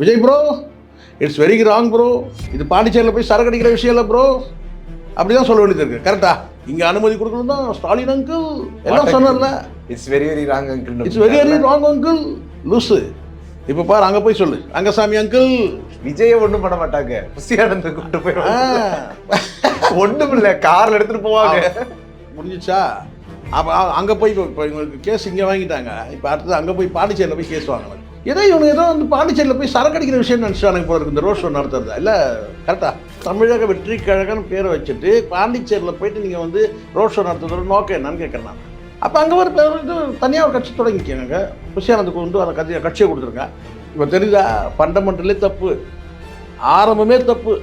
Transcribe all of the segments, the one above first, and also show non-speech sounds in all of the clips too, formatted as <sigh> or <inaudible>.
Vijay bro it's very wrong bro இது பாண்டிச்சேரியில் போய் சரக்கு அடிக்கிற விஷயம் இல்லை ப்ரோ அப்படி தான் சொல்ல வேண்டியது இருக்கு. கரெக்டா இங்கே அனுமதி கொடுக்கணும் தான் ஸ்டாலின் அங்கிள் எல்லாம் சொன்னார்ல. It's very very wrong it's very very wrong uncle loose இப்போ பாரு அங்கே போய் சொல்லு. ரங்கசாமி அங்கிள் விஜய ஒண்ணும் பண்ண மாட்டாங்க. புசியானந்த கூட்டு போயிடுவாங்க <laughs> ஒண்ணும் இல்ல. கார்ல எடுத்துட்டு போவாங்க. முடிஞ்சிச்சா? அப்போ அங்கே போய் இப்போ இவங்களுக்கு கேஸ் இங்கே வாங்கிட்டாங்க. இப்போ அடுத்தது அங்கே போய் பாண்டிச்சேரியில் போய் கேஸ் வாங்கணும். ஏதோ இவனுக்கு ஏதோ வந்து பாண்டிச்சேரியில் போய் சரக்கு அடிக்கிற விஷயம் நினச்சிட்டானுங்க போல இருக்கு. இந்த ரோட் ஷோ நடத்துறதா இல்லை கரெக்டாக தமிழக வெற்றி கழகம்னு பேரை வச்சுட்டு பாண்டிச்சேரியில் போயிட்டு நீங்கள் வந்து ரோட் ஷோ நடத்துறதோட நோக்கம் என்னன்னு கேட்குறேன் நான். அப்போ அங்கே ஒரு பேர் இது தனியாக ஒரு கட்சி தொடங்கிக்கோங்க புஷியானந்துக்கு வந்து அந்த கட்சியை கட்சியை கொடுத்துருங்க. இப்போ தெரியுதா? ஃபண்டமெண்டலே தப்பு. ஆரம்பமே தப்பு.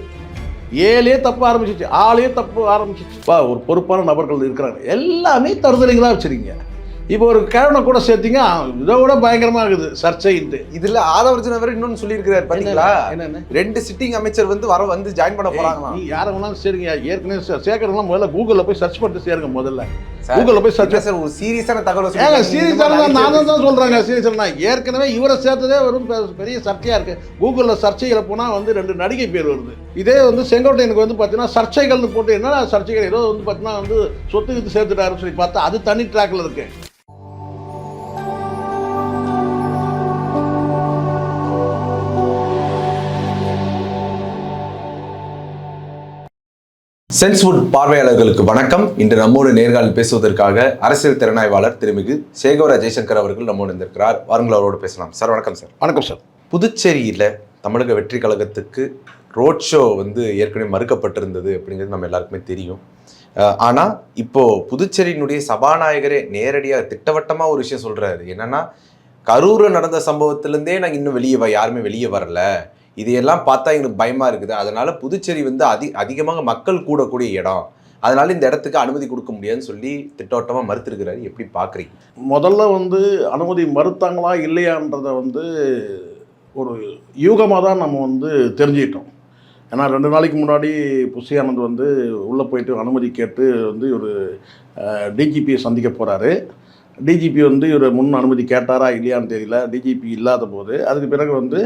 ஏழே தப்பு ஆரம்பிச்சிச்சு. ஆளே தப்பு ஆரம்பிச்சிச்சு. பா ஒரு பொறுப்பான நபர்கள் இருக்கிறாங்க. எல்லாமே தருதலைகளாக வச்சுருக்கீங்க. இப்போ ஒரு கிழவனை கூட சேர்த்தீங்க இதை விட பயங்கரமாக இருக்குது சர்ச்சைன்ட்டு. இதுல ஆதவர்ஜன் அவர் இன்னொன்னு சொல்லியிருக்கிறாரு பாத்தீங்களா? என்னென்ன ரெண்டு சிட்டிங் அமைச்சர் வந்து வர வந்து ஜாயின் பண்ண போறாங்களாம். நீ யாரை வேணாலும் சரிங்க ஏற்கனவே சேர்க்கறதுலாம் முதல்ல கூகுளில் போய் சர்ச் பண்ணிட்டு சேருங்க முதல்ல. கூகுளில் போய் சர்ச் சார் ஒரு சீரியஸான தகவல் ஏங்க சொல்லிருக்கீங்க. சீரியஸாக இந்த மாதிரி நான் நிறைய தான் சொல்கிறாங்க சீரியஸாக நான் ஏற்கனவே இவரை சேர்த்ததே வரும் பெரிய சர்ச்சையாக இருக்குது கூகுளில் சர்ச்சைகளை போனால் வந்து ரெண்டு நடிகை பேர் வருது. இதே வந்து செங்கோட்டையனுக்கு வந்து பார்த்தீங்கன்னா சர்ச்சைகள்னு போட்டு என்ன சர்ச்சைகள்? ஏதோ வந்து பார்த்தீங்கன்னா வந்து சொத்து கித்து சேர்த்துட்டாருன்னு சொல்லி பார்த்தா அது தனி ட்ராக்ல இருக்கு. சென்ஸ்வுட் பார்வையாளர்களுக்கு வணக்கம். இன்று நம்மோடு நேர்காணல் பேசுவதற்காக அரசியல் திறனாய்வாளர் திருமிகு சேகோரா ஜெய்சங்கர் அவர்கள் நம்மோடு இருந்திருக்கிறார் வாருங்கள் அவரோடு பேசலாம். சார் வணக்கம் சார். வணக்கம் சார். புதுச்சேரியில் தமிழக வெற்றி கழகத்துக்கு ரோட் ஷோ வந்து ஏற்கனவே மறுக்கப்பட்டிருந்தது அப்படிங்கிறது நம்ம எல்லாருக்குமே தெரியும். அஹ் ஆனா இப்போ புதுச்சேரியினுடைய சபாநாயகரே நேரடியாக திட்டவட்டமாக ஒரு விஷயம் சொல்றாரு. என்னன்னா கரூரில் நடந்த சம்பவத்திலேருந்தே நாங்கள் இன்னும் வெளியே வ யாருமே வெளியே வரல. இதையெல்லாம் பார்த்தா எங்களுக்கு பயமாக இருக்குது. அதனால் புதுச்சேரி வந்து அதி அதிகமாக மக்கள் கூடக்கூடிய இடம். அதனால இந்த இடத்துக்கு அனுமதி கொடுக்க முடியாதுன்னு சொல்லி திட்டவட்டமாக மறுத்திருக்கிறாரு. எப்படி பார்க்குறீங்க முதல்ல வந்து அனுமதி மறுத்தாங்களா இல்லையான்றதை வந்து ஒரு யூகமாக தான் நம்ம வந்து தெரிஞ்சுக்கிட்டோம். ஏன்னா ரெண்டு நாளைக்கு முன்னாடி புஷி ஆனந்த் வந்து உள்ளே போயிட்டு அனுமதி கேட்டு வந்து ஒரு டிஜிபியை சந்திக்க போகிறாரு டிஜிபி வந்து இவர் முன் அனுமதி கேட்டாரா இல்லையான்னு தெரியல. டிஜிபி இல்லாத போது அதுக்கு பிறகு வந்து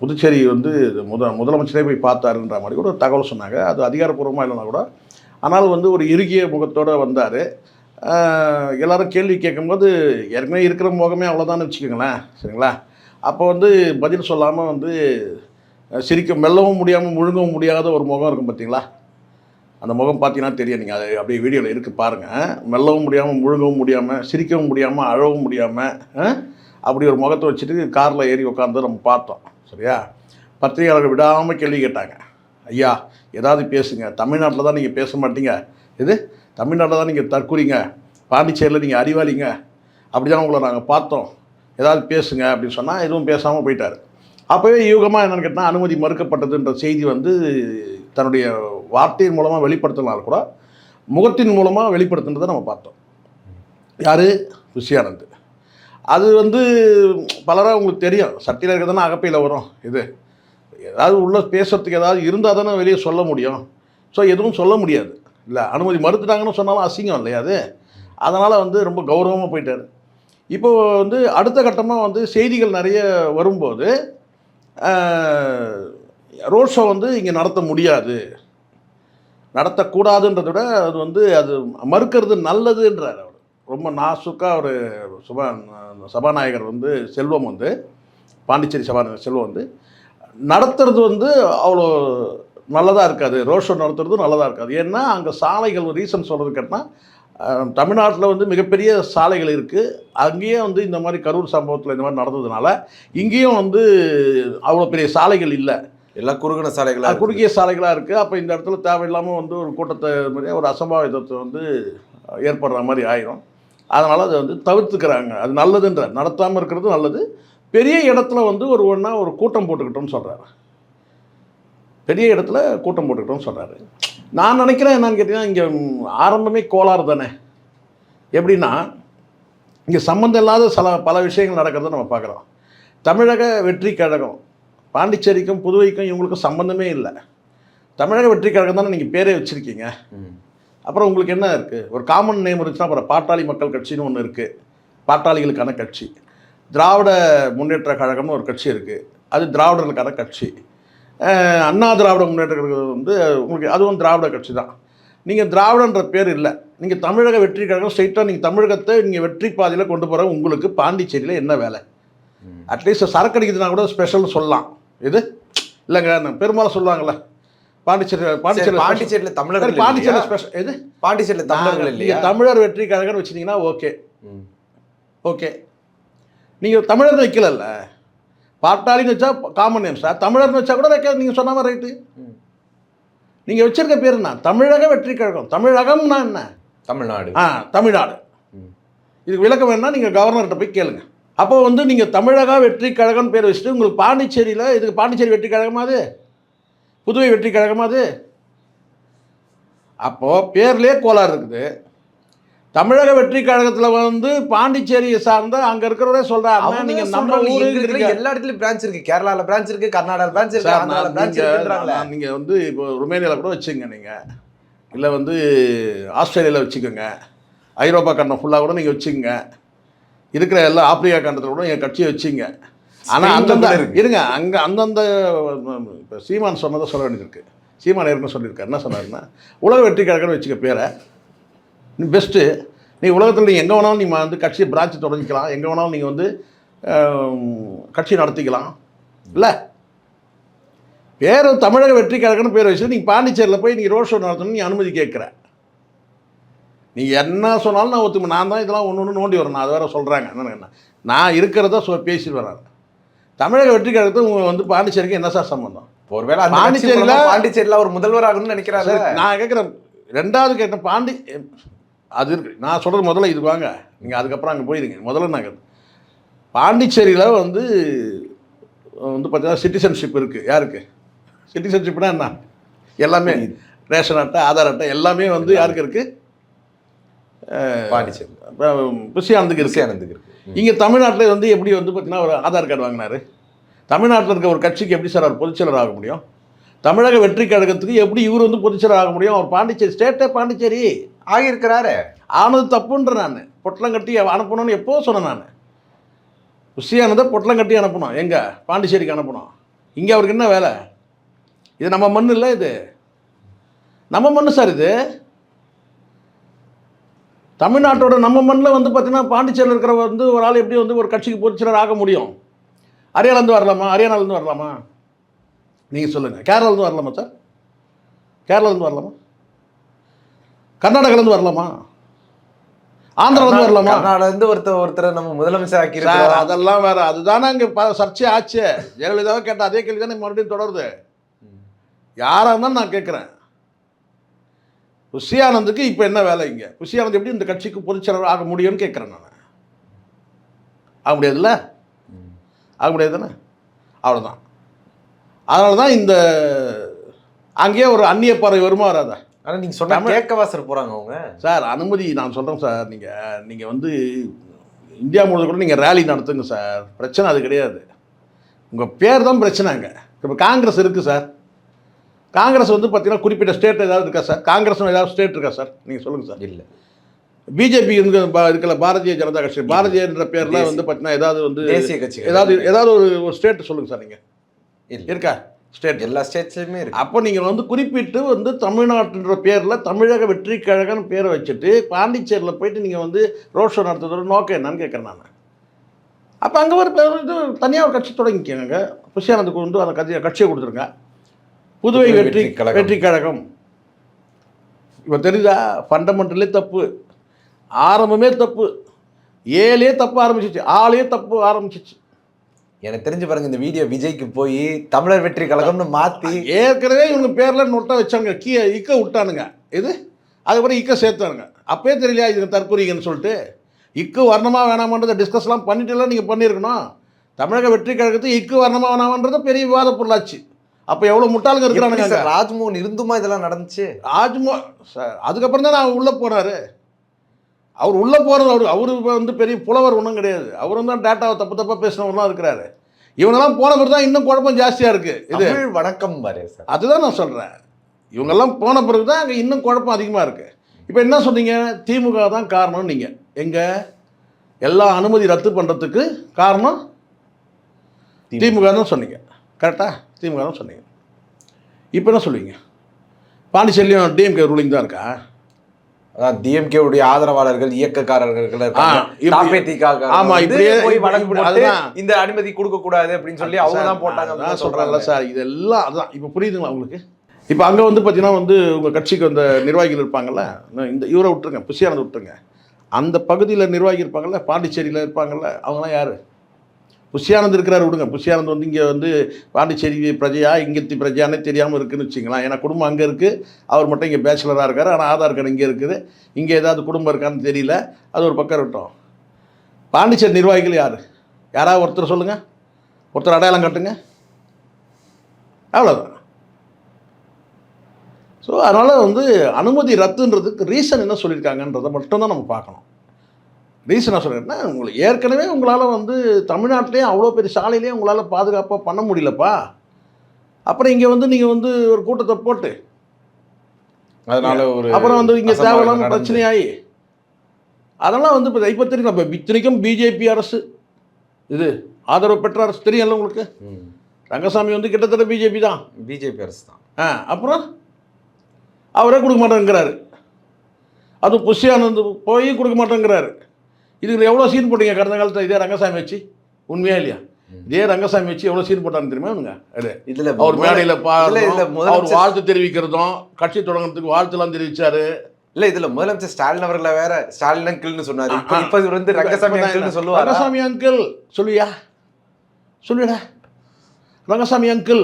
புதுச்சேரி வந்து முத முதலமைச்சரே போய் பார்த்தாருன்ற மாதிரி கூட ஒரு தகவல் சொன்னாங்க. அது அதிகாரப்பூர்வமாக இல்லைனா கூட. ஆனால் வந்து ஒரு இறுகிய முகத்தோடு வந்தார். எல்லாரும் கேள்வி கேட்கும்போது ஏற்கனவே இருக்கிற முகமே அவ்வளோதான்னு வச்சுக்கோங்களேன். சரிங்களா? அப்போ வந்து பதில் சொல்லாமல் வந்து சிரிக்க மெல்லவும் முடியாமல் முழுங்கவும் முடியாத ஒரு முகம் இருக்கும் பார்த்தீங்களா? அந்த முகம் பார்த்தீங்கன்னா தெரியும். நீங்கள் அது அப்படியே வீடியோவில் இருக்குது பாருங்கள் மெல்லவும் முடியாமல் முழுங்கவும் முடியாமல் சிரிக்கவும் முடியாமல் அழவும் முடியாமல் அப்படி ஒரு முகத்தை வச்சுட்டு காரில் ஏறி உட்காந்து நம்ம பார்த்தோம். சரியா? பத்திரிகையாளர்கள் விடாமல் கேள்வி கேட்டாங்க. ஐயா ஏதாவது பேசுங்க. தமிழ்நாட்டில் தான் நீங்கள் பேச மாட்டீங்க. இது தமிழ்நாட்டில் தான் நீங்கள் தற்கூறிங்க. பாண்டிச்சேரியில் நீங்கள் அறிவாளிங்க. அப்படி தான் உங்களை நாங்கள் பார்த்தோம். ஏதாவது பேசுங்க அப்படின்னு சொன்னால் எதுவும் பேசாமல் போயிட்டார். அப்போவே யூகமாக என்னென்னு கேட்டால் அனுமதி மறுக்கப்பட்டதுன்ற செய்தி வந்து தன்னுடைய வார்த்தையின் மூலமாக வெளிப்படுத்தினாலும் கூட முகத்தின் மூலமாக வெளிப்படுத்துன்றதை நம்ம பார்த்தோம். யார்? ருஷியானந்த் அது வந்து பலராக உங்களுக்கு தெரியும். சட்டியில் இருக்கிறதுனா அகப்பையில் வரும் இது. ஏதாவது உள்ள பேசுறதுக்கு ஏதாவது இருந்தால் தானே வெளியே சொல்ல முடியும். ஸோ எதுவும் சொல்ல முடியாது. இல்லை அனுமதி மறுத்துட்டாங்கன்னு சொன்னாலும் அசிங்கம் இல்லையா அது? அதனால் வந்து ரொம்ப கௌரவமாக போயிட்டார். இப்போது வந்து அடுத்த கட்டமாக வந்து செய்திகள் நிறைய வரும்போது ரோட் ஷோ வந்து இங்கே நடத்த முடியாது. நடத்தக்கூடாதுன்றத விட அது வந்து அது மறுக்கிறது நல்லதுன்றார் அவர். ரொம்ப நாசுக்காக அவர் சுபா சபாநாயகர் வந்து செல்வம் வந்து பாண்டிச்சேரி சபாநாயகர் செல்வம் வந்து நடத்துறது வந்து அவ்வளோ நல்லதாக இருக்காது. ரோட் ஷோ நடத்துறது நல்லதாக இருக்காது. ஏன்னா அங்கே சாலைகள் ரீசன் சொல்கிறது கேட்டால் தமிழ்நாட்டில் வந்து மிகப்பெரிய சாலைகள் இருக்குது அங்கேயே வந்து இந்த மாதிரி கரூர் சம்பவத்தில் இந்த மாதிரி நடந்ததுனால இங்கேயும் வந்து அவ்வளோ பெரிய சாலைகள் இல்லை. எல்லாம் குறுகின சாலைகளா அது குறுகிய சாலைகளாக இருக்குது அப்போ இந்த இடத்துல தேவையில்லாமல் வந்து ஒரு கூட்டத்தை மாதிரி ஒரு அசம்பாவிதத்தை வந்து ஏற்படுற மாதிரி ஆயிரும். அதனால் அதை வந்து தவிர்த்துக்கிறாங்க. அது நல்லதுன்ற நடத்தாமல் இருக்கிறது நல்லது. பெரிய இடத்துல வந்து ஒரு ஒன்றா ஒரு கூட்டம் போட்டுக்கிட்டோம்னு சொல்கிறாரு பெரிய இடத்துல கூட்டம் போட்டுக்கிட்டோம்னு சொல்கிறாரு நான் நினைக்கிறேன் என்னன்னு கேட்டிங்கன்னா இங்கே ஆரம்பமே கோளாறு தானே. எப்படின்னா இங்கே சம்மந்தம் இல்லாத சில பல விஷயங்கள் நடக்கிறத நம்ம பார்க்குறோம். தமிழக வெற்றி கழகம் பாண்டிச்சேரிக்கும் புதுவைக்கும் இவங்களுக்கும் சம்மந்தமே இல்லை. தமிழக வெற்றி கழகம் தானே நீங்கள் பேரே வச்சுருக்கீங்க. அப்புறம் உங்களுக்கு என்ன இருக்குது ஒரு காமன் நேம் இருந்துச்சுன்னா அப்புறம் பாட்டாளி மக்கள் கட்சின்னு ஒன்று இருக்குது பாட்டாளிகளுக்கான கட்சி. திராவிட முன்னேற்ற கழகம்னு ஒரு கட்சி இருக்குது அது திராவிடர்களுக்கான கட்சி. அண்ணா திராவிட முன்னேற்ற கழகம் வந்து உங்களுக்கு அதுவும் திராவிட கட்சி தான். நீங்கள் திராவிடன்ற பேர் இல்லை. நீங்கள் தமிழக வெற்றி கழகம் ஸ்ட்ரைட்டாக நீங்கள் தமிழகத்தை நீங்கள் வெற்றி பாதையில் கொண்டு போகிற உங்களுக்கு பாண்டிச்சேரியில் என்ன வேலை? அட்லீஸ்ட் சரக்கு அடிக்கிறதுனா கூட ஸ்பெஷல் சொல்லலாம். இது இல்லைங்க பெரும்பாலும் சொல்லுவாங்கள்ல பாண்டிச்சேரி சரி, பாண்டிச்சேரி பாண்டிச்சேரியில தமிழர்கள் சரி, பாண்டிச்சேரி இல்லையா? ஸ்பெஷல் எது? பாண்டிச்சேரியில தமிழர்கள் இல்லையா? தமிழர் வெற்றி கழகம்னு வச்சிட்டிங்கன்னா ஓகே. ம். ஓகே. நீங்கள் தமிழர்னு வைக்கலல்ல. பாட்டாளின்னு வச்சா காமன் நேம் சார் தமிழர்னு வச்சா கூட வைக்க நீங்கள் சொன்ன மாதிரி ரைட்டு. நீங்கள் வச்சிருக்க பேர் என்ன? தமிழக வெற்றி கழகம் தமிழகம்னா என்ன? தமிழ்நாடு. ஆ தமிழ்நாடு. இதுக்கு விளக்கம் வேணா நீங்கள் கவர்னர்கிட்ட போய் கேளுங்க. அப்போ வந்து நீங்கள் தமிழக வெற்றி கழகம் பேர் வச்சுட்டு உங்களுக்கு பாண்டிச்சேரியில் இதுக்கு பாண்டிச்சேரி வெற்றி கழகமா அது? புதுவை வெற்றி கழகமா அது? அப்போது பேர்லேயே கோளாறு இருக்குது. தமிழக வெற்றி கழகத்தில் வந்து பாண்டிச்சேரியை சார்ந்த அங்கே இருக்கிறவரே சொல்கிறாங்க நீங்கள் நம்ம நம்ம ஊரு ஊருங்கிறீங்க எல்லா இடத்துலயும் பிரான்ச் இருக்கு. கேரளால பிரான்ச் இருக்கு கர்நாடகால பிரான்ச் இருக்கு சார் ஆந்திரால நான் பிரான்ச் இருக்குன்றாங்களே. நீங்கள் நீங்கள் வந்து இப்போ ருமேனியாவில் கூட வச்சுங்க நீங்கள் இல்லை வந்து ஆஸ்திரேலியாவில் வச்சுக்கோங்க. ஐரோப்பா கண்டம் ஃபுல்லாக கூட நீங்கள் வச்சுக்கோங்க. இருக்கிற எல்லா ஆப்பிரிக்கா கண்டத்தில் கூட என் கட்சியை வச்சுங்க ஆனால் அந்தந்த. இருங்க அங்கே அந்தந்த இப்போ சீமான் சொன்னதை சொல்ல வேண்டியது இருக்குது சீமான் ஏற்கனவே சொல்லியிருக்காரு. என்ன சொன்னாருன்னா உலக வெற்றி கழகம்னு வச்சுக்க பேரை. நீ பெஸ்ட்டு நீ உலகத்தில் நீ எங்கே வேணாலும் நீ வந்து கட்சியை பிரான்ச் தொடங்கிக்கலாம். எங்கே வேணாலும் நீங்கள் வந்து கட்சி நடத்திக்கலாம். இல்லை? பேர் தமிழக வெற்றி கழகம்னு பேர் வச்சு நீங்கள் பாண்டிச்சேரியில் போய் நீங்கள் ரோட் ஷோ நடத்தணும்னு நீ அனுமதி கேட்குற. நீ என்ன சொன்னாலும் நான் ஒத்துமை நான் தான் இதெல்லாம் ஒன்று ஒன்று நோண்டி வரேன் நான் அது வேறு சொல்கிறாங்க என்ன என்ன நான் இருக்கிறத சொ பேசிட்டு வரேன் தமிழக வெற்றி கழகத்தை உங்க வந்து பாண்டிச்சேரிக்கு என்ன சார் சம்பந்தம்? ஒருவேளை பாண்டிச்சேரியில- பாண்டிச்சேரியில ஒரு முதல்வர் ஆகணும்னு நினைக்கிறாரு நான் கேட்குறேன் ரெண்டாவது கேட்டேன் பாண்டி அது இருக்கு. நான் சொல்கிறது முதல்ல இது வாங்க. நீங்கள் அதுக்கப்புறம் அங்கே போயிருங்க முதல்ல நான் கேட்டேன் பாண்டிச்சேரியில் வந்து வந்து பார்த்தீங்கன்னா சிட்டிசன்ஷிப் இருக்குது யாருக்கு? சிட்டிசன்ஷிப்னா என்ன? எல்லாமே ரேஷன் அட்டை ஆதார் அட்டை எல்லாமே வந்து யாருக்கு இருக்குது பாண்டிச்சேரி. புஷியானந்துக்கு இருக்குது ஆனந்துக்கு இருக்கு. ம். இங்கே தமிழ்நாட்டில் வந்து எப்படி வந்து பார்த்தீங்கன்னா ஒரு ஆதார் கார்டு வாங்கினாரு. தமிழ்நாட்டில் இருக்க ஒரு கட்சிக்கு எப்படி சார் அவர் பொதுச்செயலர் ஆக முடியும்? தமிழக வெற்றி கழகத்துக்கு எப்படி இவர் வந்து பொதுச்செயலர் ஆக முடியும்? அவர் பாண்டிச்சேரி ஸ்டேட்டே பாண்டிச்சேரி ஆகியிருக்கிறாரு. ஆனது தப்புன்ற நான். பொட்டலம் கட்டி அனுப்பணும்னு எப்போ சொன்னேன் நான். ருசியானதை பொட்டலம் கட்டி அனுப்பணும். எங்கே? பாண்டிச்சேரிக்கு அனுப்பணும். இங்கே அவருக்கு என்ன வேலை? இது நம்ம மண் இல்லை இது? நம்ம மண் சார் இது? தமிழ்நாட்டோட நம்ம மண்ணில் வந்து பார்த்தீங்கன்னா பாண்டிச்சேரியில் இருக்கிற வந்து ஒரு ஆள் எப்படி வந்து ஒரு கட்சிக்கு பொதுச்செயலர் ஆக முடியும்? ஹரியானாலேருந்து வரலாமா? ஹரியானாலேருந்து வரலாமா? நீங்கள் சொல்லுங்கள் கேரளாலேருந்து வரலாமா சார்? கேரளாலேருந்து வரலாமா? கர்நாடகாலேருந்து வரலாமா? ஆந்திராலேருந்து வரலாமா? கர்நாடகால இருந்து ஒருத்தர் ஒருத்தரை நம்ம முதலமைச்சர் ஆக்கி சார் அதெல்லாம் வேற. அதுதானே அங்கே ப சர்ச்சை ஆச்சு. ஜெயலலிதாவை கேட்ட அதே கேள்வி தானே மறுபடியும் தொடருது. யாராக இருந்தாலும் நான் கேட்குறேன். புஷியானந்துக்கு இப்போ என்ன வேலை இங்கே? புஷியானந்த் எப்படி இந்த கட்சிக்கு பொதுச்செயலர் ஆக முடியும்னு கேட்குறேன் நான். ஆக முடியாதுல்ல? ஆக முடியாது தானே அவ்வளோதான் அதனால தான் இந்த அங்கேயே ஒரு அந்நிய பறவை வருமா வராதா? ஆனா நீங்க சொன்னா தமிழ்- கேட்கவா சார் போறாங்க அவங்க. சார் அனுமதி நான் சொல்கிறேன் சார். நீங்கள் நீங்கள் வந்து இந்தியா முழுவதும் கூட நீங்கள் ரேலி நடத்துங்க சார். பிரச்சனை அது கிடையாது. உங்கள் பேர் தான் பிரச்சனைங்க இப்போ காங்கிரஸ் இருக்குது சார். காங்கிரஸ் வந்து பார்த்தீங்கன்னா குறிப்பிட்ட ஸ்டேட் ஏதாவது இருக்கா சார் காங்கிரஸ் ஏதாவது ஸ்டேட் இருக்கா சார் நீங்கள் சொல்லுங்கள் சார் இல்ல. பிஜேபி இருக்கல பாரதிய ஜனதா கட்சி. பாரதியன்ற பேரில் வந்து பார்த்தீங்கன்னா ஏதாவது வந்து தேசிய கட்சிகள் ஏதாவது ஏதாவது ஒரு ஒரு ஸ்டேட் சொல்லுங்கள் சார் நீங்கள் இல்ல. இருக்கா? ஸ்டேட் எல்லா ஸ்டேட்ஸ்லயுமே இருக்கு. அப்போ நீங்கள் வந்து குறிப்பிட்டு வந்து தமிழ்நாட்டுன்ற பேரில் தமிழக வெற்றி கழகம்னு பேரை வச்சுட்டு பாண்டிச்சேரியில் போயிட்டு நீங்கள் வந்து ரோட் ஷோ நடத்துறதோட நோக்கம் என்னன்னு கேட்குறேன் நான். அப்போ அங்கே ஒரு பேர் இது தனியாக ஒரு கட்சி தொடங்கிக்கோங்க. புஷியானந்துக்கு வந்து அந்த கட்சியை கட்சியை கொடுத்துருங்க. புதுவை வெற்றி வெற்றி கழகம். இப்போ தெரியுதா? ஃபண்டமெண்டலே தப்பு. ஆரம்பமே தப்பு. ஏழே தப்பு ஆரம்பிச்சிச்சு. ஆளே தப்பு ஆரம்பிச்சிச்சு. எனக்கு தெரிஞ்சு பாருங்க இந்த வீடியோ விஜய்க்கு போய் தமிழர் வெற்றி கழகம்னு மாத்தி ஏற்கனவே இவங்க பேரில் நொட்டை வச்சாங்க கீ இக்க விட்டானுங்க. இது அதுக்கப்புறம் இக்க சேர்த்தானுங்க. அப்பயே தெரியலையா இது தற்கொலைங்கன்னு சொல்லிட்டு? இக்கு வரணுமா வேணாமான்றதை டிஸ்கஸ்லாம் பண்ணிட்டுலாம் நீங்கள் பண்ணியிருக்கணும். தமிழக வெற்றி கழகத்துக்கு இக்கு வரணுமா வேணாமான்றது பெரிய விவாத பொருளாச்சு. அப்போ எவ்வளோ முட்டாளுங்க இருக்கிறானுங்க சார்? ராஜ்மோகன் இருந்துமா இதெல்லாம் நடந்துச்சு? ராஜ்மோ சார் அதுக்கப்புறம் தான் அவர் உள்ளே போனார் அவர் உள்ளே போகிறது அவர் அவர் வந்து பெரிய புலவர் ஒன்றும் கிடையாது. அவரும் தான் டேட்டாவை தப்பு தப்பாக பேசினவர்லாம் இருக்கிறாரு. இவங்கெல்லாம் போன பிறகு தான் இன்னும் குழப்பம் ஜாஸ்தியாக இருக்குது இது வணக்கம் பாரு சார். அதுதான் நான் சொல்கிறேன் இவங்கெல்லாம் போன பிறகு தான் அங்கே இன்னும் குழப்பம் அதிகமாக இருக்குது இப்போ என்ன சொன்னீங்க? திமுக தான் காரணம் நீங்கள் எங்கே? எல்லா அனுமதி ரத்து பண்ணுறதுக்கு காரணம் திமுக தான் சொன்னீங்க. கரெக்டாக திமுக சொன்னீங்க. இப்போ என்ன சொல்லுவீங்க? பாண்டிச்சேரியும் டிஎம்கே ரூலிங் தான் இருக்கா? அதான் டிஎம்கே உடைய ஆதரவாளர்கள் இயக்கக்காரர்கள் ஆமா, இப்படியே. இந்த அனுமதி கொடுக்க கூடாது அப்படின்னு சொல்லி அவங்க தான் போட்டாங்க அதான் அப்படின்னு சொல்கிறேன்ல சொல்றாங்க. சார். இதெல்லாம் அதுதான் இப்போ புரியுதுங்களா உங்களுக்கு? இப்போ அங்கே வந்து பார்த்தீங்கன்னா வந்து உங்கள் கட்சிக்கு அந்த நிர்வாகிகள் இருப்பாங்கல்ல? இந்த இவரை விட்டுருங்க புஷியானதை விட்டுருங்க. அந்த பகுதியில் நிர்வாகி இருப்பாங்கல்ல? பாண்டிச்சேரியில் இருப்பாங்கல்ல? அவங்களாம் யார்? புஷியானந்த் இருக்கிறார் விடுங்க. புஷியானந்த் வந்து இங்கே வந்து பாண்டிச்சேரி பிரஜையா இங்கத்தி பிரஜையானே தெரியாமல் இருக்குன்னு வச்சுங்களேன் ஏன்னா குடும்பம் அங்கே இருக்குது அவர் மட்டும் இங்கே பேச்சுலராக இருக்கார். ஆனால் ஆதார் கார்டு இங்கே இருக்குது. இங்கே ஏதாவது குடும்பம் இருக்கான்னு தெரியல. அது ஒரு பக்கம் இருக்கட்டும். பாண்டிச்சேரி நிர்வாகிகள் யார்? யாராவது ஒருத்தர் சொல்லுங்கள் ஒருத்தர் அடையாளம் காட்டுங்க. அவ்வளோதான் ஸோ அதனால் வந்து அனுமதி ரத்துன்றதுக்கு ரீசன் என்ன சொல்லியிருக்காங்கன்றதை மட்டும்தான் நம்ம பார்க்கணும். ரீசன் என்ன சொல்கிறேன்னா உங்களுக்கு ஏற்கனவே உங்களால் வந்து தமிழ்நாட்டிலே அவ்வளோ பெரிய சாலையிலே உங்களால் பாதுகாப்பாக பண்ண முடியலப்பா. அப்புறம் இங்கே வந்து நீங்கள் வந்து ஒரு கூட்டத்தை போட்டு அதனால ஒரு அப்புறம் வந்து இங்கே அசம்பாவிதம் தேவையில்லாம நடந்து. பிரச்சனையாகி அதெல்லாம் வந்து இப்போ இப்போ தெரியும் நம்ம இத்தனைக்கும் பிஜேபி அரசு. இது ஆதரவு பெற்ற அரசு தெரியும்ல உங்களுக்கு. ரங்கசாமி வந்து கிட்டத்தட்ட பிஜேபி தான். பிஜேபி அரசு தான். ஆ அப்புறம்? அவரே கொடுக்க மாட்டேங்கிறாரு. அது புஷியானந்த் போய் கொடுக்க மாட்டேங்கிறாரு. இதுக்கு எவ்வளோ சீன் போட்டீங்க? கடந்த காலத்தில் இதே ரங்கசாமி வச்சு? உண்மையா இல்லையா? இதே ரங்கசாமி வச்சு எவ்வளோ சீன் போட்டான்னு தெரியுமா இவனுங்க? இதுல அவர் மேடையில் இல்ல, இதுல அவர் வாழ்த்து தெரிவிக்கிறதும் கட்சி தொடங்குறதுக்கு வாழ்த்துலாம் தெரிவிச்சாரு. இல்ல இதுல முதலமைச்சர் ஸ்டாலின் அவர்களை வேற ஸ்டாலின் அங்கிள்னு சொன்னாரு. இப்ப இப்ப வந்து ரங்கசாமி அங்கிள்னு சொல்லுவாரா? ரங்கசாமி அங்கிள் சொல்லுவியா சொல்லுடா. ரங்கசாமி அங்கிள்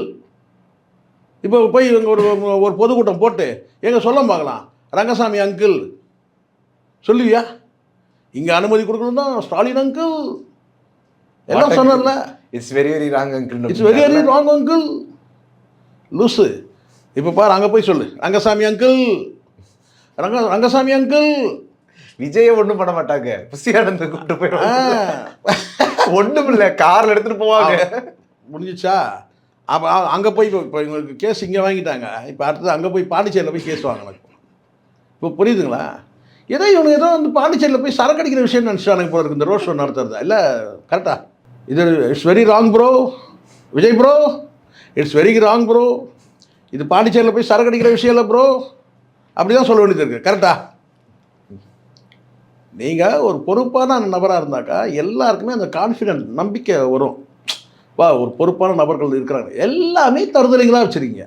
இப்போ போய் இவங்க ஒரு ஒரு பொதுக்கூட்டம் போட்டு எங்க சொல்ல பார்க்கலாம்? ரங்கசாமி அங்கிள் சொல்லுவியா? இங்க அனுமதி கொடுக்கணும் தான் ஸ்டாலின் அங்கிள் எல்லாம் சொன்னார்ல. It's very very wrong uncle it's very very wrong uncle லூசு. இப்போ பாரு அங்கே போய் சொல்லு. ரங்கசாமி அங்கிள் ரங்க ரங்கசாமி அங்கிள் விஜய ஒண்ணும் பண்ண மாட்டாங்க. புசி ஆனந்த் கூப்பிட்டு போயிடுவாங்க <laughs> ஒண்ணும் இல்ல கார்ல எடுத்துட்டு போவாங்க. முடிஞ்சிச்சா? அப்போ அங்கே போய் இப்போ இவங்களுக்கு கேஸ் இங்கே வாங்கிட்டாங்க. இப்போ அடுத்தது அங்கே போய் பாண்டிச்சேரியில் போய் கேஸ் இப்போ இப்போ புரியுதுங்களா? ஏதோ இவனுக்கு ஏதோ வந்து பாண்டிச்சேரியில் போய் சரக்கு அடிக்கிற விஷயம் நினச்சிட்டானுங்க போல இருக்கு இந்த ரோட் ஷோ நடத்துறது. இல்லை கரெக்டா இது it's very wrong bro Vijay bro it's very wrong bro இது பாண்டிச்சேரியில் போய் சரக்கு அடிக்கிற விஷயம் இல்லை ப்ரோ அப்படி தான் சொல்ல வேண்டியது இருக்குது கரெக்டா நீங்கள் ஒரு பொறுப்பான நபராக இருந்தாக்கா எல்லாருக்குமே அந்த கான்ஃபிடென்ட் நம்பிக்கை வரும். வா ஒரு பொறுப்பான நபர்கள் இருக்கிறாங்க. எல்லாமே தருதலைகளாக வச்சுருக்கீங்க.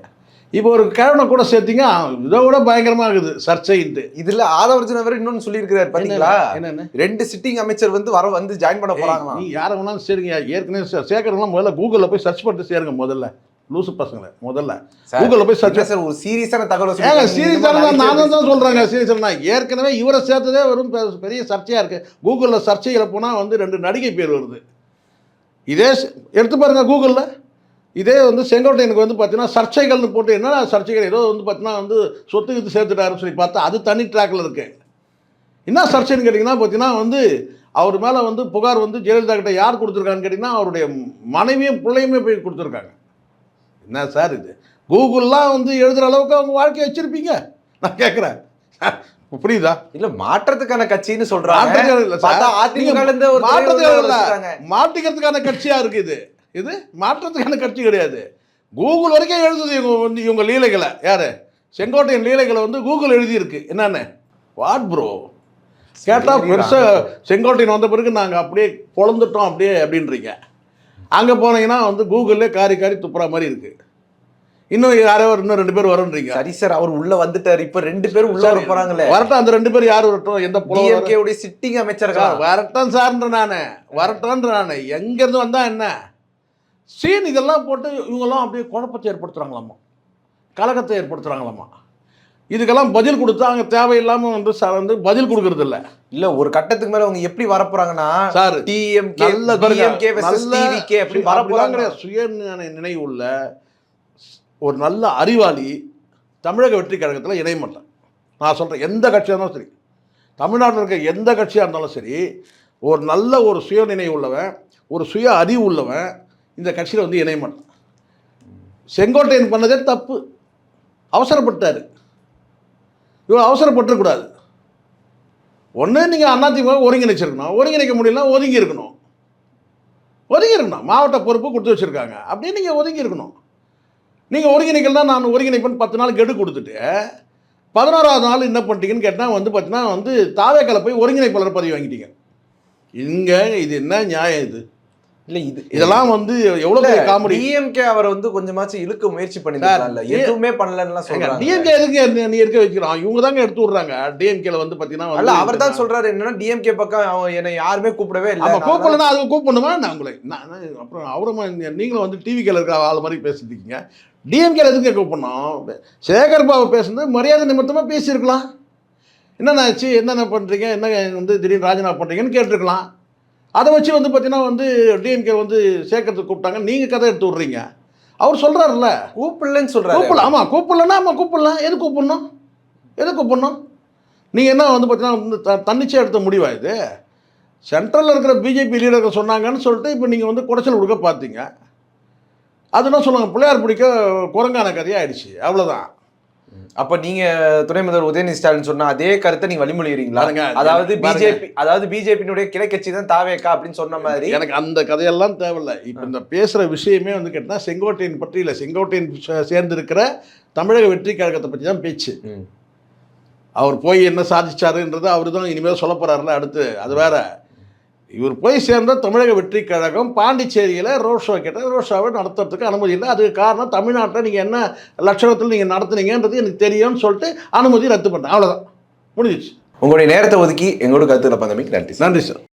இப்போ ஒரு கிழவனை கூட சேர்த்தீங்க இதை விட பயங்கரமாக இருக்குது சர்ச்சைன்ட்டு. இதுல ஆதவர்ஜன் அவர் இன்னொன்னு சொல்லியிருக்கிறாரு பாத்தீங்களா? என்னென்ன? ரெண்டு சிட்டிங் அமைச்சர் வந்து வர வந்து ஜாயின் பண்ண போறாங்களா நீ யாரை வேணாலும் சேருங்க ஏற்கனவே சே- சேர்க்கறதுலாம் முதல்ல கூகுளில் போய் சர்ச் பண்ணிட்டு சேருங்க முதல்ல. லூசு பசங்களை முதல்ல. கூகுளில் போய் சர்ச் சார் ஒரு சீரியஸான தகவல் ஏங்க. சீரியஸான மாதிரி நானும் தான் சொல்கிறேங்க சீரியஸான ஏற்கனவே இவரை சேர்த்ததே வரும் பெ- பெரிய சர்ச்சையாக இருக்குது கூகுளில் சர்ச்சையில் போனால் வந்து ரெண்டு நடிகை பேர் வருது. இதே எடுத்து பாருங்க கூகுளில் இதே வந்து செங்கோட்டையனுக்கு வந்து பார்த்தீங்கன்னா சர்ச்சைகள்னு போட்டு என்னடா சர்ச்சைகள்? ஏதோ வந்து பார்த்தீங்கன்னா வந்து சொத்து கித்து சேர்த்துட்டாருன்னு சொல்லி பார்த்தா அது தனி ட்ராக்கில் இருக்கு. என்ன சர்ச்சைன்னு கேட்டிங்கன்னா பார்த்தீங்கன்னா வந்து அவர் மேலே வந்து புகார் வந்து ஜெயலலிதா கிட்ட யார் கொடுத்துருக்கான்னு கேட்டிங்கன்னா அவருடைய மனைவியும் பிள்ளையுமே போய் கொடுத்துருக்காங்க. என்ன சார் இது? கூகுள்லாம் வந்து எழுதுகிற அளவுக்கு அவங்க வாழ்க்கையை வச்சுருப்பீங்க. நான் கேட்குறேன் புரியுதா? இல்ல மாற்றத்துக்கான கட்சின்னு சொல்றாங்க. மாற்றத்துக்கான இல்ல சார். பார்த்தா அதிமுக ல இருந்து ஒரு மாற்றத்துக்கான தலைவர் இல்ல. வச்சிருக்காங்க. மாற்றிக்கிறதுக்கான கட்சியா இருக்கு இது. இது மாற்றத்துக்கான கட்சி கிடையாது. கூகுள் வரைக்கும் எழுதுது இவங்க வந்து இவங்க லீலைகளை. யாரு? செங்கோட்டையன் லீலைகளை வந்து கூகுள் எழுதியிருக்கு. என்னன்னு? வாட் ப்ரோ கேட்டா சரி, பெருசா செங்கோட்டையன் வந்த பிறகு நாங்க அப்படியே பொழந்துட்டோம் அப்படியே அப்படின்றீங்க. அங்க போனீங்கன்னா வந்து கூகுள்ல காரி காரி துப்புற மாதிரி இருக்கு. இன்னும் யாரோ இன்னும் ரெண்டு பேர் வரும்ன்றீங்க சரி சார் அவர் உள்ள வந்துட்டாரு. இப்ப ரெண்டு பேரும் உள்ள வர போறாங்களே. வரட்டும். அந்த ரெண்டு பேர் யார் வரட்டும்? எந்த புலவர் டிஎம்கே உடைய சிட்டிங் அமைச்சர்கள்? சார், வரட்டும் சார்ன்ற நான். வரட்டும்ன்ற நான். எங்கேருந்து வந்தா என்ன? சீன் இதெல்லாம் போட்டு இவங்கெல்லாம் அப்படியே குழப்பத்தை ஏற்படுத்துகிறாங்களாமா கலக்கத்தை ஏற்படுத்துகிறாங்களாமா இதுக்கெல்லாம் பதில் கொடுத்தா அங்கே தேவையில்லாமல் வந்து சார் வந்து பதில் கொடுக்கறது இல்ல இல்ல ஒரு கட்டத்துக்கு மேல அவங்க எப்படி வர போறாங்கன்னா சார் டிஎம்கே நல்ல டிஎம்கே நல்ல அப்படி வர அப்படிலாம் போறாங்க கிடையாது. சுய நினைவு உள்ள ஒரு நல்ல அறிவாளி தமிழக வெற்றி கழகத்தில் இணைய மாட்டான் நான் சொல்கிறேன் எந்த கட்சியாக இருந்தாலும் சரி தமிழ்நாட்டில் இருக்க எந்த கட்சியாக இருந்தாலும் சரி ஒரு நல்ல ஒரு சுய நினைவு உள்ளவன் ஒரு சுய அறிவு உள்ளவன் இந்த கட்சியில் வந்து இணைய மாட்டான் செங்கோட்டையன் பண்ணதே தப்பு. அவசரப்பட்டார். இவர் அவசரப்பட்டுறக்கூடாது ஒன்று நீங்கள் அதிமுக ஒருங்கிணைச்சிருக்கணும். ஒருங்கிணைக்க முடியலனா ஒதுங்கி இருக்கணும் ஒதுங்கி இருக்கணும் மாவட்ட பொறுப்பு கொடுத்து வச்சுருக்காங்க. அப்படியே நீங்கள் ஒதுங்கி இருக்கணும் நீங்கள் ஒருங்கிணைக்கலாம் நான் ஒருங்கிணைப்பேன் பத்து நாள் கெடு கொடுத்துட்டு பதினோராவது நாள் என்ன பண்ணிட்டீங்கன்னு கேட்டால் வந்து பார்த்தீங்கன்னா வந்து தாவேக்கலை போய் ஒருங்கிணைப்பாளர் பதவி வாங்கிட்டீங்க. இங்கே இது என்ன நியாயம் இது? இல்ல இது இதெல்லாம் வந்து எவ்வளோ பெரிய காமெடி டிஎம்கே அவரை வந்து கொஞ்சமாச்சும் இழுக்க முயற்சி பண்ணிருக்காங்கல்ல எதுவுமே பண்ணலன்னு சொல்றாங்க. டிஎம்கே எதுக்கு நீ இருக்க வைக்கிறான் இவங்க தாங்க எடுத்து விடுறாங்க. டிஎம்கேல வந்து பார்த்தீங்கன்னா அல்ல வந்து அவர் தான் சொல்றாரு என்னன்னா டிஎம்கே பக்கம் அவன் என்னை யாருமே கூப்பிடவே இல்லை. ஆமா கூப்பிடலன்னா அது கூப்பிடணுமா? நான் உங்களை அப்புறம் அவரும் நீங்களும் வந்து டிவிக்கில் இருக்கிற ஆள் மாதிரி பேசிட்டு இருக்கீங்க. டிஎம்கேல எதுக்கு கூப்பிடணும்? சேகர் பாபு பேசுனது மரியாதை நிமித்தமாக பேசியிருக்கலாம். என்னென்ன ஆச்சு? என்னென்ன பண்ணுறீங்க என்ன வந்து திடீர்னு ராஜினாமா பண்ணுறீங்கன்னு கேட்டிருக்கலாம். அதை வச்சு வந்து பார்த்தீங்கன்னா வந்து டிஎம்கே வந்து சேர்க்கறதுக்கு கூப்பிட்டாங்க. நீங்கள் கதை எடுத்து விட்றீங்க. அவர் சொல்கிறாருல்ல கூப்பிடலன்னு சொல்றாரு. கூப்பிடலாம் ஆமாம் கூப்பிடலன்னா ஆமாம் கூப்பிடலாம் எது கூப்பிடணும்? எது கூப்பிடணும்? நீங்கள் என்ன வந்து பார்த்தீங்கன்னா வந்து தன்னிச்சையாக எடுத்த முடிவா இது? சென்ட்ரலில் இருக்கிற பிஜேபி லீடர்கள் சொன்னாங்கன்னு சொல்லிட்டு இப்போ நீங்கள் வந்து குடைச்சல் கொடுக்க பார்த்தீங்க அது என்ன சொல்லுவாங்க? பிள்ளையார் பிடிக்க குரங்கான கதையாயிடுச்சு அவ்வளோதான் அப்ப நீங்க துணை முதல்வர் உதயநிதி ஸ்டாலின் சொன்ன அதே கருத்தை நீங்க வழிமொழிகிறீங்களா? அதாவது. பிஜேபி அதாவது பிஜேபியினுடைய கிளை கட்சி தான் தாவேக்கா அப்படின்னு சொன்ன மாதிரி எனக்கு அந்த கதையெல்லாம் தேவையில்லை. இப்போ இந்த பேசுகிற விஷயமே வந்து கேட்டால் செங்கோட்டையன் பற்றி இல்லை செங்கோட்டையன் சே- சேர்ந்திருக்கிற தமிழக வெற்றி கழகத்தை பற்றி தான் பேச்சு. அவர் போய் என்ன சாதிச்சாருன்றது அவர் தான் இனிமேல் சொல்ல போகிறாருல அடுத்து. அது வேற. இவர் போய் சேர்ந்த தமிழக வெற்றி கழகம் பாண்டிச்சேரியில் ரோட் ஷோ கேட்டால் ரோட் ஷோவை நடத்துறதுக்கு அனுமதி இல்லை. அதுக்கு காரணம் தமிழ்நாட்டில் நீங்கள் என்ன லட்சணத்தில் நீங்கள் நடத்துனீங்கன்றது எனக்கு தெரியும்னு சொல்லிட்டு அனுமதி ரத்து பண்ணேன் அவ்வளோதான் முடிஞ்சிச்சு உங்களுடைய நேரத்தை ஒதுக்கி எங்களோட கருத்துக்களை பந்தமைக்கு நன்றி. நன்றி சார்.